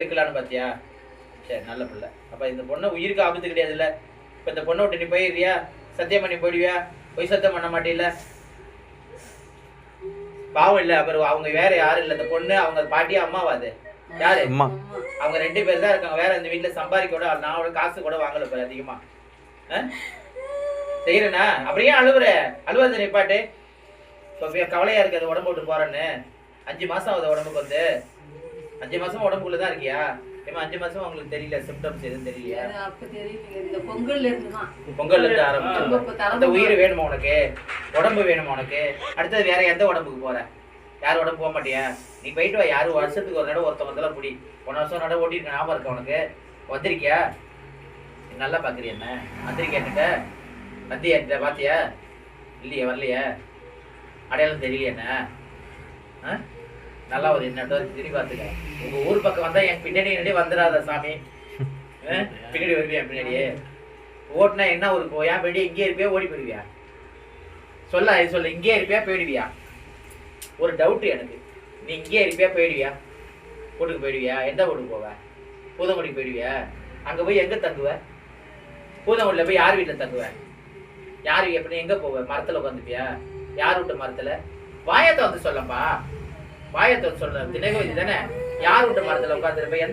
இருக்கலான்னு பாத்தியா? சரி நல்ல பிள்ளை. அப்ப இந்த பொண்ணை உயிருக்கு ஆபத்து கிடையாதுல்ல? இப்ப இந்த பொண்ணை விட்டு நீ போயிருவியா சத்தியம் பண்ணி போயிடுவியா? பொய் சத்தியம் பண்ண மாட்டேல்ல? பாவம் இல்ல அப்புறம் அவங்க வேற யாரும் இல்ல. இந்த பொண்ணு அவங்க பாட்டியா அம்மாவா அது? யாரு? அம்மா. அவங்க ரெண்டு பேர் தான் இருக்காங்க. வேற இந்த வீட்டுல சம்பாதிக்க கூட நான் அவளோட காசு கூட வாங்கல பாரு அதிகமா. ஆ? செய்யறேனா அப்படியே அழுவுற? அழுவாத நிப்பாட்டு. இப்போ கவலையா இருக்கு அது உடம்பு விட்டு போறேன்னு. அஞ்சு மாசம் ஆகுது உடம்புக்கு வந்து. அஞ்சு மாசம் உடம்புக்குள்ள தான் இருக்கியா? ஏமா அஞ்சு மாசம் உங்களுக்கு தெரியல சிம்டம்ஸ் எதுவும் தெரியலையா? அப்ப தெரியல இந்த பொங்கல்ல இருந்து தான் பொங்கல்ல இருந்து ரொம்ப ஆரம்பிச்சு அந்த உயிர் வேணுமா உனக்கு? உடம்பு வேணுமா உனக்கு? அடுத்தது வேற எந்த உடம்புக்கு போற? யார் உடம்பு போக மாட்டியா? நீ போயிட்டு வா யாரு வருஷத்துக்கு ஒரு நடம் ஒருத்தவங்க இதெல்லாம் முடி போன வருஷம் நடம் ஓட்டிருக்க ஞாபகம் இருக்கா உனக்கு? வந்திருக்கியா? நல்லா பாக்குறிய என்ன? வந்திருக்கியா என்கிட்ட? வந்தியா என்கிட்ட? பாத்தியா? இல்லையா வரலையா. அடையாளம் தெரியலையா என்ன? ஆ? நல்லா ஒரு என்ன திரும்பி பார்த்துக்க உங்க ஊர் பக்கம் வந்தா என் பின்னாடி பின்னாடி வந்துடாத சாமி? பின்னாடி வருவியா பின்னாடியே? ஓட்டுனா என்ன ஊருக்கு போயா வெளியே இங்கே இருப்பியா ஓடி போயிடுவியா? சொல்ல இது சொல்ல. இங்கே இருப்பியா போயிடுவியா? ஒரு டவுட் எனக்கு. நீ இங்கே இருப்பியா போயிடுவியா? வீட்டுக்கு போயிடுவியா? எந்த வீட்டுக்கு போவ? பூதங்குடிக்கு போயிடுவியா? அங்க போய் எங்க தங்குவ? பூதங்குடியில போய் யார் வீட்டுல தங்குவ? யார் எப்படி எங்க போவ? மரத்துல உட்காந்துப்பியா யார் விட்ட மரத்துல? வாயத்தை வந்து சொல்லப்பா. வாயத்தை சொல்ற சொல்ல தினகவதி தானே? யார் விட்ட மரத்துல உட்காந்துருப்ப எந்த